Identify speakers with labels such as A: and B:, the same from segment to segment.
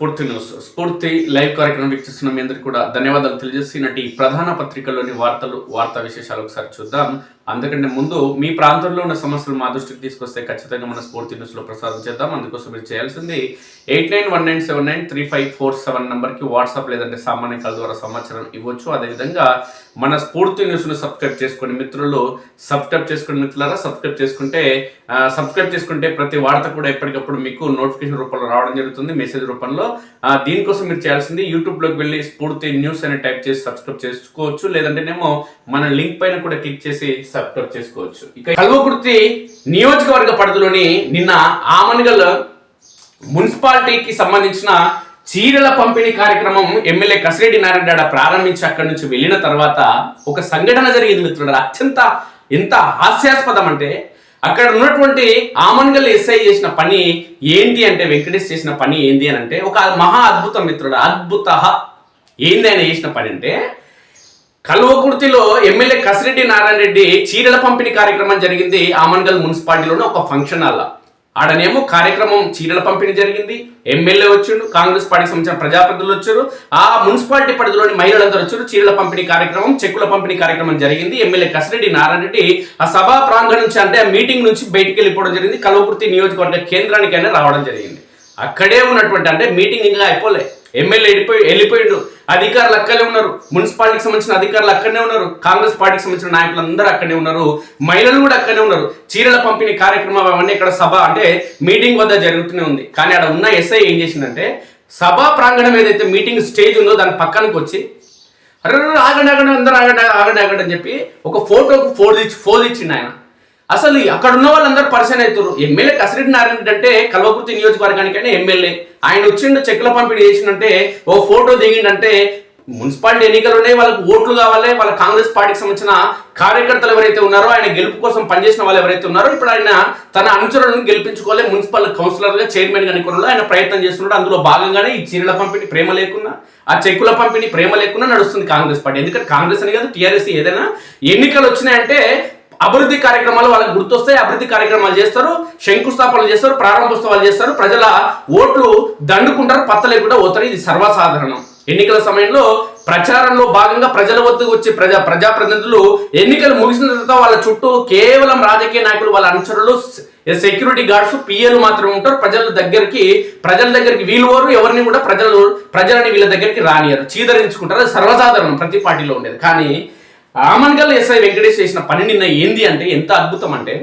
A: స్ఫూర్తి న్యూస్. స్ఫూర్తి లైవ్ కార్యక్రమం వీక్షిస్తున్న మీ అందరికీ కూడా ధన్యవాదాలు తెలియజేసి నటి ప్రధాన పత్రికల్లోని వార్తలు వార్తా విశేషాలు ఒకసారి చూద్దాం. అందుకంటే ముందు మీ ప్రాంతంలో ఉన్న సమస్యలు మా దృష్టికి తీసుకొస్తే ఖచ్చితంగా మన స్ఫూర్తి న్యూస్లో ప్రసారం చేద్దాం. అందుకోసం మీరు చేయాల్సింది eight nine one nine seven nine three five four seven నెంబర్కి వాట్సాప్ లేదంటే సామాన్య కాల్ ద్వారా సమాచారం ఇవ్వచ్చు. అదేవిధంగా మన స్ఫూర్తి న్యూస్ను సబ్స్క్రైబ్ చేసుకోండి మిత్రులు సబ్స్క్రైబ్ చేసుకుని మిత్రులారా సబ్స్క్రైబ్ చేసుకుంటే సబ్స్క్రైబ్ చేసుకుంటే ప్రతి వార్త కూడా ఎప్పటికప్పుడు మీకు నోటిఫికేషన్ రూపంలో రావడం జరుగుతుంది. మెసేజ్ రూపంలో దీనికోసం మీరు చేయాల్సింది యూట్యూబ్లోకి వెళ్ళి స్ఫూర్తి న్యూస్ అని టైప్ చేసి సబ్స్క్రైబ్ చేసుకోవచ్చు. లేదంటేనేమో మన లింక్ పైన కూడా క్లిక్ చేసి సబ్స్క్రైబ్ చేసుకోవచ్చు. ఇక కల్వకుర్తి నియోజకవర్గ పరిధిలోని నిన్న ఆమన్గల్ మున్సిపాలిటీకి సంబంధించిన చీరల పంపిణీ కార్యక్రమం ఎమ్మెల్యే కసిరెడ్డి నారాయణ ప్రారంభించి అక్కడి నుంచి వెళ్ళిన తర్వాత ఒక సంఘటన జరిగింది మిత్రుడు అత్యంత ఎంత హాస్యాస్పదం అంటే అక్కడ ఉన్నటువంటి ఆమన్గల్ ఎస్ఐ చేసిన పని ఏంటి అంటే వెంకటేష్ చేసిన పని ఏంటి అని అంటే ఒక మహా అద్భుతం మిత్రుడు అద్భుత ఏంది ఆయన చేసిన పని అంటే కల్వకుర్తిలో ఎమ్మెల్యే కసిరెడ్డి నారాయణ రెడ్డి చీరల పంపిణీ కార్యక్రమం జరిగింది ఆమన్గల్ మున్సిపాలిటీలోని ఒక ఫంక్షన్ హాల్ ఆడనేమో కార్యక్రమం చీరల పంపిణీ జరిగింది. ఎమ్మెల్యే వచ్చిండు కాంగ్రెస్ పార్టీకి సంబంధించిన ప్రజాప్రతినిధులు వచ్చారు. ఆ మున్సిపాలిటీ పరిధిలోని మహిళలందరూ వచ్చారు. చీరల పంపిణీ కార్యక్రమం చెక్కుల పంపిణీ కార్యక్రమం జరిగింది. ఎమ్మెల్యే కసిరెడ్డి నారాయణ రెడ్డి ఆ సభా ప్రాంగణం నుంచి అంటే ఆ మీటింగ్ నుంచి బయటికి వెళ్ళిపోవడం జరిగింది. కల్వకుర్తి నియోజకవర్గ కేంద్రానికైనా రావడం జరిగింది. అక్కడే ఉన్నటువంటి అంటే మీటింగ్ ఇంకా అయిపోలే. ఎమ్మెల్యే వెళ్ళిపోయి వెళ్ళిపోయిండు అధికారులు అక్కడే ఉన్నారు. మున్సిపాలిటీకి సంబంధించిన అధికారులు అక్కడనే ఉన్నారు. కాంగ్రెస్ పార్టీకి సంబంధించిన నాయకులు అందరూ అక్కడే ఉన్నారు. మహిళలు కూడా అక్కడే ఉన్నారు. చీరల పంపిణీ కార్యక్రమం అవన్నీ ఇక్కడ సభ అంటే మీటింగ్ వద్ద జరుగుతూనే ఉంది. కానీ అక్కడ ఉన్న ఎస్ఐ ఏం చేసిందంటే సభా ప్రాంగణం ఏదైతే మీటింగ్ స్టేజ్ ఉందో దాని పక్కనకి వచ్చి అరే ఆగండి ఆగండి అందరూ ఆగండి ఆగండి ఆగండి అని చెప్పి ఒక ఫోటోకు ఫోజ్ ఇచ్చి ఫోజ్ ఇచ్చిండు ఆయన. అసలు అక్కడ ఉన్న వాళ్ళందరూ పరిచయం అవుతారు ఎమ్మెల్యే కసిరెడ్డి నారాయణ అంటే కల్వకుర్తి నియోజకవర్గానికైనా ఎమ్మెల్యే. ఆయన వచ్చిండు చెక్కుల పంపిణీ చేసిండంటే ఓ ఫోటో దిగిండంటే మున్సిపాలిటీ ఎన్నికలు ఉన్నాయి వాళ్ళకి ఓట్లు కావాలి వాళ్ళ కాంగ్రెస్ పార్టీకి సంబంధించిన కార్యకర్తలు ఎవరైతే ఉన్నారో ఆయన గెలుపు కోసం పనిచేసిన వాళ్ళు ఎవరైతే ఉన్నారో ఇప్పుడు ఆయన తన అనుచరులను గెలిపించుకోవాలి మున్సిపల్ కౌన్సిలర్గా చైర్మన్గా అనుకున్నాడు ఆయన ప్రయత్నం చేస్తున్నాడు. అందులో భాగంగానే ఈ చీరల పంపిణీ ప్రేమ లేకున్నా ఆ చెక్కుల పంపిణీ ప్రేమ లేకుండా నడుస్తుంది కాంగ్రెస్ పార్టీ. ఎందుకంటే కాంగ్రెస్ అని కాదు టీఆర్ఎస్ ఏదైనా ఎన్నికలు వచ్చినాయంటే అభివృద్ధి కార్యక్రమాలు వాళ్ళకి గుర్తొస్తాయి అభివృద్ధి కార్యక్రమాలు చేస్తారు శంకుస్థాపనలు చేస్తారు ప్రారంభోత్సవాలు చేస్తారు ప్రజల ఓట్లు దండుకుంటారు పత్త లేకుండా పోతారు. ఇది సర్వసాధారణం. ఎన్నికల సమయంలో ప్రచారంలో భాగంగా ప్రజల వద్దకు వచ్చే ప్రజా ప్రజాప్రతినిధులు ఎన్నికలు ముగిసిన తర్వాత వాళ్ళ చుట్టూ కేవలం రాజకీయ నాయకులు వాళ్ళ అనుచరులు సెక్యూరిటీ గార్డ్స్ పిఎలు మాత్రమే ఉంటారు. ప్రజల దగ్గరికి ప్రజల దగ్గరికి వీలువారు ఎవరిని కూడా ప్రజలు ప్రజలని వీళ్ళ దగ్గరికి రానియరు. చీదరించుకుంటారు. అది సర్వసాధారణం. ప్రతి పార్టీలో ఉండేది. కానీ ఆమన్గల్ ఎస్ఐ వెంకటేష్ చేసిన పని నిన్న ఏంది అంటే ఎంత అద్భుతం అంటే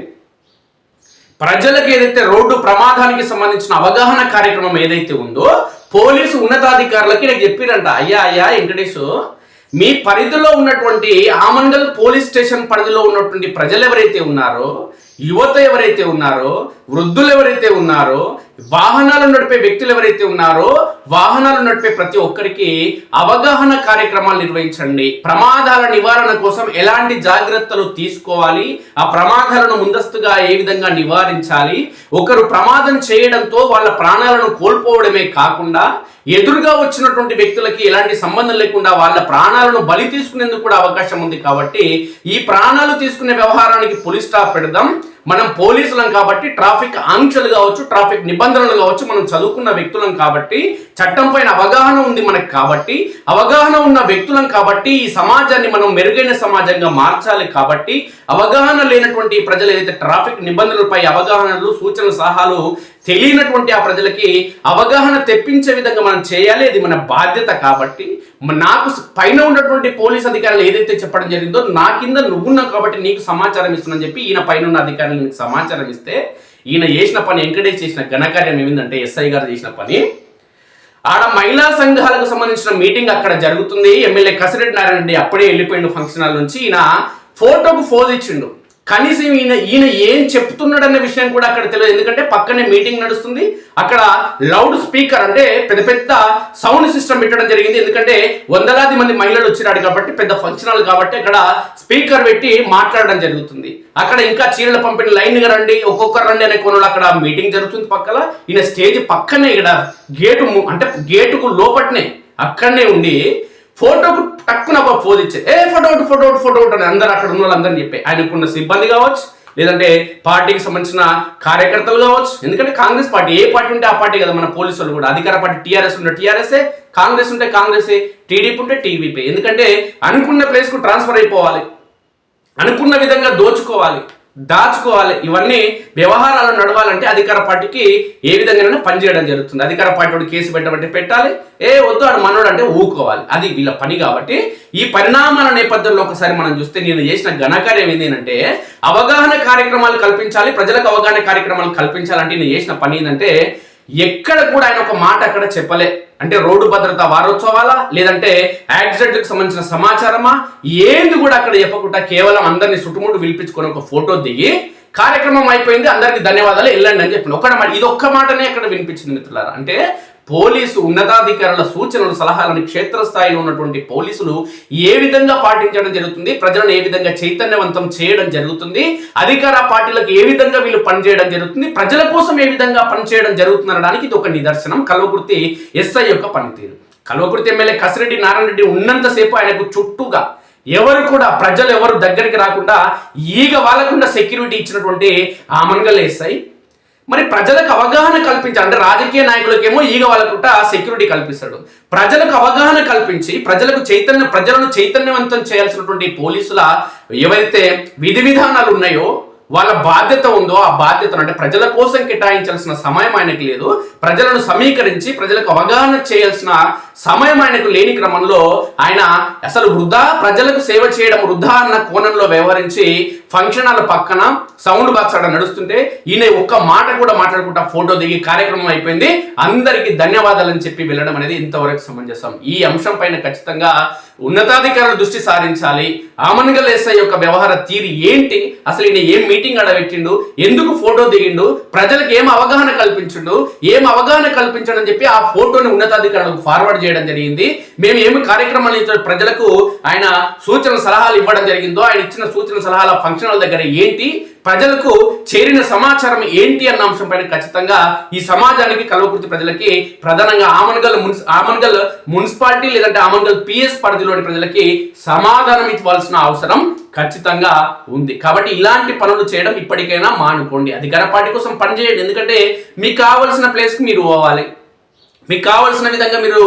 A: ప్రజలకు ఏదైతే రోడ్డు ప్రమాదానికి సంబంధించిన అవగాహన కార్యక్రమం ఏదైతే ఉందో పోలీసు ఉన్నతాధికారులకి నాకు చెప్పిరంట. అయ్యా అయ్యా వెంకటేష్ మీ పరిధిలో ఉన్నటువంటి ఆమన్గల్ పోలీస్ స్టేషన్ పరిధిలో ఉన్నటువంటి ప్రజలు ఎవరైతే ఉన్నారో యువత ఎవరైతే ఉన్నారో వృద్ధులు ఎవరైతే ఉన్నారో వాహనాలు నడిపే వ్యక్తులు ఎవరైతే ఉన్నారో వాహనాలు నడిపే ప్రతి ఒక్కరికి అవగాహన కార్యక్రమాలు నిర్వహించండి. ప్రమాదాల నివారణ కోసం ఎలాంటి జాగ్రత్తలు తీసుకోవాలి? ఆ ప్రమాదాలను ముందస్తుగా ఏ విధంగా నివారించాలి? ఒకరు ప్రమాదం చేయడంతో వాళ్ళ ప్రాణాలను కోల్పోవడమే కాకుండా ఎదురుగా వచ్చినటువంటి వ్యక్తులకి ఎలాంటి సంబంధం లేకుండా వాళ్ళ ప్రాణాలను బలి తీసుకునేందుకు కూడా అవకాశం ఉంది కాబట్టి ఈ ప్రాణాలు తీసుకునే వ్యవహారానికి పులి స్టాప్ పెడదాం. మనం పోలీసులం కాబట్టి ట్రాఫిక్ ఆంక్షలు కావచ్చు ట్రాఫిక్ నిబంధనలు కావచ్చు మనం చదువుకున్న వ్యక్తులం కాబట్టి చట్టం పైన అవగాహన ఉంది మనకు కాబట్టి అవగాహన ఉన్న వ్యక్తులం కాబట్టి ఈ సమాజాన్ని మనం మెరుగైన సమాజంగా మార్చాలి కాబట్టి అవగాహన లేనటువంటి ప్రజలు ఏదైతే ట్రాఫిక్ నిబంధనలపై అవగాహనలు సూచనలు సలహాలు తెలియనటువంటి ఆ ప్రజలకి అవగాహన తెప్పించే విధంగా మనం చేయాలి. అది మన బాధ్యత కాబట్టి నాకు పైన ఉన్నటువంటి పోలీస్ అధికారులు ఏదైతే చెప్పడం జరిగిందో నా కింద నువ్వున్నావు కాబట్టి నీకు సమాచారం ఇస్తున్నాను చెప్పి ఈయన పైన ఉన్న అధికారులు నీకు సమాచారం ఇస్తే ఈయన చేసిన పని ఎంకరేజ్ చేసిన ఘనకార్యం ఏమిందంటే ఎస్ఐ గారు చేసిన పని. ఆడ మహిళా సంఘాలకు సంబంధించిన మీటింగ్ అక్కడ జరుగుతుంది. ఎమ్మెల్యే కసిరెడ్డి నారాయణ రెడ్డి అప్పుడే వెళ్ళిపోయిండు ఫంక్షన్ హాల్ నుంచి. ఈయన ఫోటోకు ఫోజ్ ఇచ్చిండు. కనీసం ఈయన ఈయన ఏం చెప్తున్నాడన్న విషయం కూడా అక్కడ తెలియదు. ఎందుకంటే పక్కనే మీటింగ్ నడుస్తుంది. అక్కడ లౌడ్ స్పీకర్ అంటే పెద్ద పెద్ద సౌండ్ సిస్టమ్ పెట్టడం జరిగింది. ఎందుకంటే వందలాది మంది మహిళలు వచ్చినాడు కాబట్టి పెద్ద ఫంక్షన్ హాల్ కాబట్టి అక్కడ స్పీకర్ పెట్టి మాట్లాడడం జరుగుతుంది. అక్కడ ఇంకా చీరల పంపిణీ లైన్గా రండి ఒక్కొక్కరు రండి అనే కోణంలో అక్కడ మీటింగ్ జరుగుతుంది పక్కన. ఈయన స్టేజ్ పక్కనే ఇక్కడ గేటు అంటే గేటుకు లోపట్నే అక్కడనే ఉండి ఫోటోకు టక్కున ఒక ఫోజ్ ఇచ్చే. ఏ ఫోటో ఒకటి ఫోటో ఒకటి ఫోటో ఒకటి అని అందరు అక్కడ ఉన్న వాళ్ళందరినీ చెప్పి. ఆయనకున్న సిబ్బంది కావచ్చు లేదంటే పార్టీకి సంబంధించిన కార్యకర్తలు కావచ్చు. ఎందుకంటే కాంగ్రెస్ పార్టీ ఏ పార్టీ ఉంటే ఆ పార్టీ కదా మన పోలీసు వాళ్ళు కూడా. అధికార పార్టీ టీఆర్ఎస్ ఉంటే టీఆర్ఎస్ఏ కాంగ్రెస్ ఉంటే కాంగ్రెసే టీడీపీ ఉంటే టీడీపీ ఎందుకంటే అనుకున్న ప్లేస్కు ట్రాన్స్ఫర్ అయిపోవాలి. అనుకున్న విధంగా దోచుకోవాలి. దాచుకోవాలి. ఇవన్నీ వ్యవహారాలు నడవాలంటే అధికార పార్టీకి ఏ విధంగానైనా పనిచేయడం జరుగుతుంది. అధికార పార్టీ వాడు కేసు పెట్టబట్టి పెట్టాలి. ఏ వద్దు ఆడు మనోడు అంటే ఊకోవాలి అది వీళ్ళ పని కాబట్టి ఈ పరిణామాల నేపథ్యంలో ఒకసారి మనం చూస్తే నేను చేసిన ఘనకార్యం ఏంటంటే అవగాహన కార్యక్రమాలు కల్పించాలి ప్రజలకు అవగాహన కార్యక్రమాలు కల్పించాలంటే నేను చేసిన పని ఏంటంటే ఎక్కడ కూడా ఆయన ఒక మాట అక్కడ చెప్పలే. అంటే రోడ్డు భద్రత వారోత్సవాలా? లేదంటే యాక్సిడెంట్కి సంబంధించిన సమాచారమా? ఏంది కూడా అక్కడ చెప్పకుండా కేవలం అందరినీ చుట్టుముట్టు పిలిపించుకొని ఒక ఫోటో దిగి కార్యక్రమం అయిపోయింది అందరికి ధన్యవాదాలు వెళ్ళండి అని చెప్పిన. ఒక్కడ మాట ఇది ఒక్క మాటనే అక్కడ వినిపించింది మిత్రులారా. అంటే పోలీసు ఉన్నతాధికారుల సూచనలు సలహాలను క్షేత్రస్థాయిలో ఉన్నటువంటి పోలీసులు ఏ విధంగా పాటించడం జరుగుతుంది ప్రజలను ఏ విధంగా చైతన్యవంతం చేయడం జరుగుతుంది అధికార పార్టీలకు ఏ విధంగా వీళ్ళు పనిచేయడం జరుగుతుంది ప్రజల కోసం ఏ విధంగా పనిచేయడం జరుగుతుంది అనడానికి ఇది ఒక నిదర్శనం. కల్వకుర్తి ఎస్ఐ యొక్క పనితీరు. కల్వకుర్తి ఎమ్మెల్యే కసిరెడ్డి నారాయణ రెడ్డి ఉన్నంతసేపు ఆయనకు చుట్టూగా ఎవరు కూడా ప్రజలు ఎవరు దగ్గరికి రాకుండా ఈగ వాళ్ళకుండా సెక్యూరిటీ ఇచ్చినటువంటి ఆమన్గల్ ఎస్ఐ మరి ప్రజలకు అవగాహన కల్పించాలి అంటే రాజకీయ నాయకులకేమో ఈగ వాళ్ళకుంట సెక్యూరిటీ కల్పిస్తాడు. ప్రజలకు అవగాహన కల్పించి ప్రజలకు చైతన్య ప్రజలను చైతన్యవంతం చేయాల్సినటువంటి పోలీసుల ఏవైతే విధి విధానాలు ఉన్నాయో వాళ్ళ బాధ్యత ఉందో ఆ బాధ్యతను అంటే ప్రజల కోసం కేటాయించాల్సిన సమయం ఆయనకు లేదు. ప్రజలను సమీకరించి ప్రజలకు అవగాహన చేయాల్సిన సమయం ఆయనకు లేని క్రమంలో ఆయన అసలు వృధా ప్రజలకు సేవ చేయడం వృధా అన్న కోణంలో వ్యవహరించి ఫంక్షన్ హాల్ పక్కన సౌండ్ బాక్స్ అక్కడ నడుస్తుంటే ఈయన ఒక్క మాట కూడా మాట్లాడుకుంటా ఫోటో దిగి కార్యక్రమం అయిపోయింది. అందరికీ ధన్యవాదాలు అని చెప్పి వెళ్ళడం అనేది ఇంతవరకు సమంజసం. ఈ అంశం పైన ఖచ్చితంగా ఉన్నతాధికారుల దృష్టి సారించాలి. ఆమన్గల్ ఎస్ఐ యొక్క వ్యవహార తీరు ఏంటి? అసలు ఈయన ఏం మీటింగ్ అడబెట్టిండు ఎందుకు ఫోటో దిగిండు? ప్రజలకు ఏం అవగాహన కల్పించిండు? ఏం అవగాహన కల్పించడం చెప్పి ఆ ఫోటోని ఉన్నతాధికారులకు ఫార్వర్డ్ చేయడం జరిగింది. మేము ఏమి కార్యక్రమాలు ఇచ్చిన ప్రజలకు ఆయన సూచన సలహాలు ఇవ్వడం జరిగిందో ఆయన ఇచ్చిన సూచన సలహాల ఫంక్షన్ల దగ్గర ఏంటి? ప్రజలకు చేరిన సమాచారం ఏంటి అన్న అంశం పైన ఖచ్చితంగా ఈ సమాజానికి కల్వకుర్తి ప్రజలకి ప్రధానంగా ఆమన్గల్ మున్సి ఆమన్గల్ మున్సిపాలిటీ లేదంటే ఆమన్గల్ పిఎస్ పరిధిలోని ప్రజలకి సమాధానం ఇవ్వాల్సిన అవసరం ఖచ్చితంగా ఉంది. కాబట్టి ఇలాంటి పనులు చేయడం ఇప్పటికైనా మానుకోండి. అధికార పార్టీ కోసం పనిచేయండి ఎందుకంటే మీకు కావలసిన ప్లేస్కి మీరు పోవాలి. మీకు కావలసిన విధంగా మీరు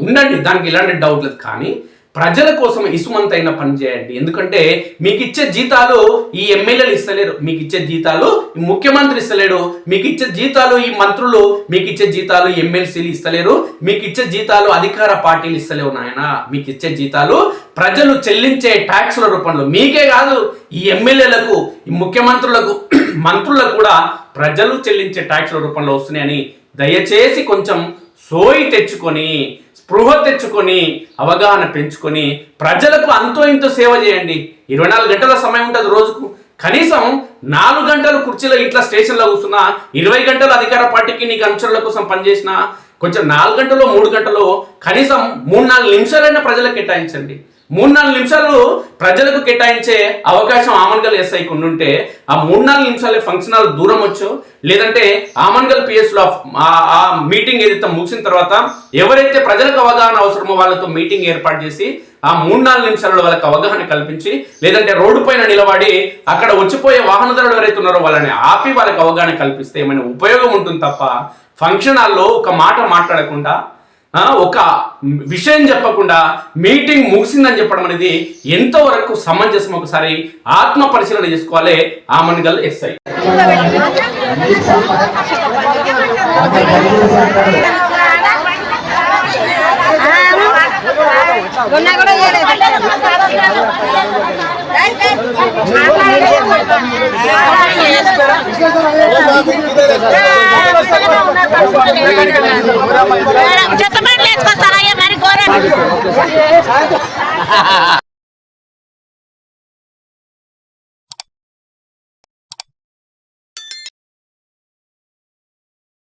A: ఉండండి. దానికి ఇలాంటి డౌట్ లేదు. కానీ ప్రజల కోసం ఇసుమంతైన పని చేయండి. ఎందుకంటే మీకు ఇచ్చే జీతాలు ఈ ఎమ్మెల్యేలు ఇస్తలేరు. మీకు ఇచ్చే జీతాలు ముఖ్యమంత్రి ఇస్తలేడు. మీకు ఇచ్చే జీతాలు ఈ మంత్రులు మీకు ఇచ్చే జీతాలు ఎమ్మెల్సీలు ఇస్తలేరు. మీకు ఇచ్చే జీతాలు అధికార పార్టీలు ఇస్తలేవు నాయన. మీకు ఇచ్చే జీతాలు ప్రజలు చెల్లించే ట్యాక్సుల రూపంలో. మీకే కాదు ఈ ఎమ్మెల్యేలకు ఈ ముఖ్యమంత్రులకు మంత్రులకు కూడా ప్రజలు చెల్లించే ట్యాక్సుల రూపంలో వస్తున్నాయని దయచేసి కొంచెం సోయి తెచ్చుకొని స్పృహ తెచ్చుకొని అవగాహన పెంచుకొని ప్రజలకు అంతో ఇంతో సేవ చేయండి. ఇరవై నాలుగు గంటల సమయం ఉంటుంది రోజుకు. కనీసం నాలుగు గంటలు కుర్చీలో ఇట్లా స్టేషన్లో కూర్చున్నా ఇరవై గంటలు అధికార పార్టీకి నీకు అనుచరుల కోసం పనిచేసిన కొంచెం నాలుగు గంటలో మూడు గంటలో కనీసం మూడు నాలుగు నిమిషాలైనా ప్రజలకు కేటాయించండి. మూడు నాలుగు నిమిషాలు ప్రజలకు కేటాయించే అవకాశం ఆమన్గల్ ఎస్ఐకి ఉండుంటే ఆ మూడు నాలుగు నిమిషాలే ఫంక్షన్ హాల్ దూరం వచ్చు. లేదంటే ఆమన్గల్ పిఎస్లో ఆ మీటింగ్ ఏదైతే ముగిసిన తర్వాత ఎవరైతే ప్రజలకు అవగాహన అవసరమో వాళ్ళతో మీటింగ్ ఏర్పాటు చేసి ఆ మూడు నాలుగు నిమిషాలలో వాళ్ళకి అవగాహన కల్పించి లేదంటే రోడ్డు పైన నిలబడి అక్కడ వచ్చిపోయే వాహనదారులు ఎవరైతే ఉన్నారో వాళ్ళని ఆపి వాళ్ళకి అవగాహన కల్పిస్తే ఏమైనా ఉపయోగం ఉంటుంది తప్ప ఫంక్షన్ హాల్లో ఒక మాట మాట్లాడకుండా ఒక విషయం చెప్పకుండా మీటింగ్ ముగిసిందని చెప్పడం అనేది ఎంతవరకు సమంజసం ఒకసారి ఆత్మ పరిశీలన చేసుకోవాలి ఆమన్గల్ ఎస్ఐ.
B: కూడా చెత్త బండ్లు వేసుకొస్తారా మరి ఘోరం